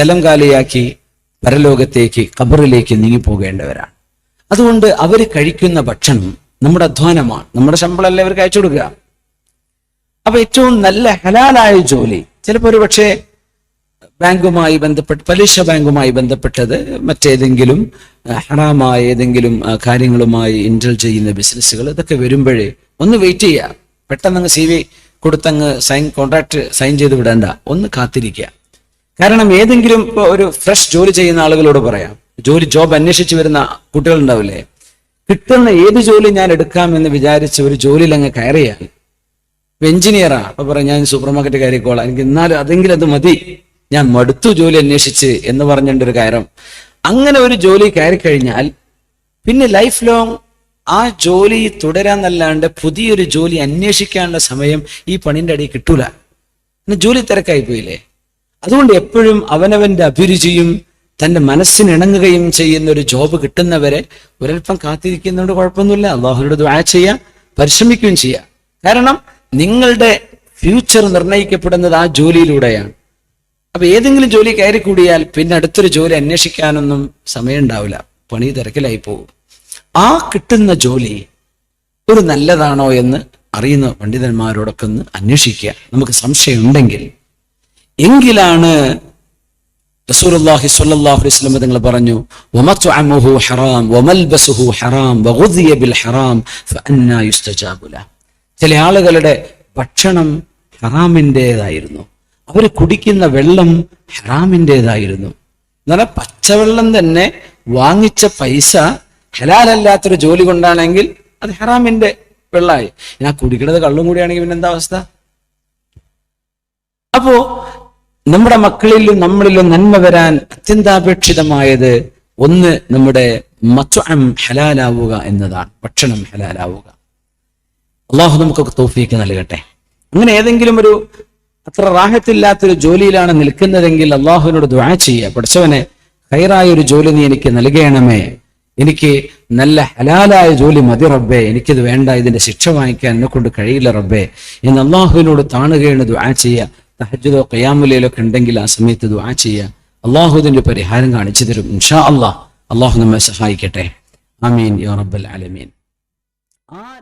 സ്ഥലം കാലിയാക്കി പരലോകത്തേക്ക് നീങ്ങി നീങ്ങിപ്പോകേണ്ടവരാണ്. അതുകൊണ്ട് അവർ കഴിക്കുന്ന ഭക്ഷണം നമ്മുടെ അധ്വാനമാണ്. നമ്മുടെ ശമ്പളമല്ലേ അവർക്ക് അയച്ചു കൊടുക്കുക? അപ്പൊ ഏറ്റവും നല്ല ഹലാലായ ജോലി ചിലപ്പോൾ ഒരു പക്ഷേ ബാങ്കുമായി ബന്ധപ്പെട്ട് പലിശ ബാങ്കുമായി ബന്ധപ്പെട്ടത് മറ്റേതെങ്കിലും ഹറാമായ ഏതെങ്കിലും കാര്യങ്ങളുമായി ഇൻഡൽ ചെയ്യുന്ന ബിസിനസ്സുകൾ ഇതൊക്കെ വരുമ്പോഴേ ഒന്ന് വെയിറ്റ് ചെയ്യുക. പെട്ടെന്ന് അങ്ങ് സി വി കൊടുത്തങ്ങ് സൈൻ കോൺട്രാക്ട് സൈൻ ചെയ്ത് വിടേണ്ട. ഒന്ന് കാത്തിരിക്കുക. കാരണം ഏതെങ്കിലും ഇപ്പൊ ഒരു ഫ്രഷ് ജോലി ചെയ്യുന്ന ആളുകളോട് പറയാം. ജോലി ജോബ് അന്വേഷിച്ച് വരുന്ന കുട്ടികൾ ഉണ്ടാവില്ലേ കിട്ടുന്ന ഏത് ജോലി ഞാൻ എടുക്കാം എന്ന് വിചാരിച്ച് ഒരു ജോലിയിൽ അങ്ങ് കയറിയാൽ എഞ്ചിനീയറാ അപ്പൊ പറയാം ഞാൻ സൂപ്പർ മാർക്കറ്റ് കയറിക്കോളാം എനിക്ക് എന്നാലും അതെങ്കിലും അത് മതി. ഞാൻ മടുത്തു ജോലി അന്വേഷിച്ച് എന്ന് പറഞ്ഞിട്ടൊരു കയറും. അങ്ങനെ ഒരു ജോലി കയറി കഴിഞ്ഞാൽ പിന്നെ ലൈഫ് ലോങ് ആ ജോലി തുടരാന്നല്ലാണ്ട് പുതിയൊരു ജോലി അന്വേഷിക്കാനുള്ള സമയം ഈ പണിന്റെ അടിയിൽ കിട്ടൂല. ജോലി തിരക്കായി പോയില്ലേ? അതുകൊണ്ട് എപ്പോഴും അവനവന്റെ അഭിരുചിയും തന്റെ മനസ്സിന് ഇണങ്ങുകയും ചെയ്യുന്ന ഒരു ജോബ് കിട്ടുന്നവരെ ഒരൽപ്പം കാത്തിരിക്കുന്നതുകൊണ്ട് കുഴപ്പമൊന്നുമില്ല. അള്ളാഹുനോട് ദ്വാ ചെയ്യാം പരിശ്രമിക്കുകയും ചെയ്യാം. കാരണം നിങ്ങളുടെ ഫ്യൂച്ചർ നിർണയിക്കപ്പെടുന്നത് ആ ജോലിയിലൂടെയാണ്. അപ്പൊ ഏതെങ്കിലും ജോലി കയറി കൂടിയാൽ പിന്നെ അടുത്തൊരു ജോലി അന്വേഷിക്കാനൊന്നും സമയം ഉണ്ടാവില്ല പണി തിരക്കിലായി പോകും. ആ കിട്ടുന്ന ജോലി ഒരു നല്ലതാണോ എന്ന് അറിയുന്ന പണ്ഡിതന്മാരോടൊക്കെ ഒന്ന് അന്വേഷിക്കുക. നമുക്ക് സംശയം ഉണ്ടെങ്കിൽ എങ്കിലാണ് റസൂലുള്ളാഹി സ്വല്ലല്ലാഹു അലൈഹി വസല്ലം തങ്ങൾ പറഞ്ഞു ഹറാം ഹറാം വഗുദിയ ബിൽ ഹറാം ല. ചില ആളുകളുടെ ഭക്ഷണം ഹറാമിന്റെതായിരുന്നു. അവർ കുടിക്കുന്ന വെള്ളം ഹറാമിന്റെതായിരുന്നു. എന്നാൽ പച്ചവെള്ളം തന്നെ വാങ്ങിച്ച പൈസ ഹലാലല്ലാത്തൊരു ജോലി കൊണ്ടാണെങ്കിൽ അത് ഹറാമിന്റെ വെള്ളമായി ഞാൻ കുടിക്കുന്നത് കള്ളും കൂടിയാണെങ്കിൽ പിന്നെ എന്താ അവസ്ഥ? അപ്പോ നമ്മുടെ മക്കളിലും നമ്മളിലും നന്മ വരാൻ അത്യന്താപേക്ഷിതമായത് ഒന്ന് നമ്മുടെ മത്വം ഹലാലാവുക എന്നതാണ്. ഭക്ഷണം ഹലാലാവുക. അള്ളാഹു നമുക്കൊക്കെ തോഫീക്ക് നൽകട്ടെ. അങ്ങനെ ഏതെങ്കിലും ഒരു അത്ര റാഹത്തില്ലാത്തൊരു ജോലിയിലാണ് നിൽക്കുന്നതെങ്കിൽ അള്ളാഹുവിനോട് ദ്വാ ചെയ്യുക. പഠിച്ചവനെ ഹൈറായ ഒരു ജോലി നീ എനിക്ക് നൽകണമേ. എനിക്ക് നല്ല ഹലാലായ ജോലി മതി റബ്ബേ. എനിക്കിത് വേണ്ട. ഇതിന്റെ ശിക്ഷ വാങ്ങിക്കാൻ എന്നെ കൊണ്ട് കഴിയില്ല റബ്ബേ. എന്ന് അള്ളാഹുവിനോട് താണുകയാണ് ദ്വാ ചെയ്യുക. തഹജുദോ ഒക്കെ ഉണ്ടെങ്കിൽ ആ സമയത്ത് ദുആ ചെയ്യുക. അള്ളാഹു ഇതിന്റെ പരിഹാരം കാണിച്ചു തരും. ഇൻഷാ അള്ളാഹ് അള്ളാഹു നമ്മെ സഹായിക്കട്ടെ. ആമീൻ യാ റബ്ബൽ ആലമീൻ. ആ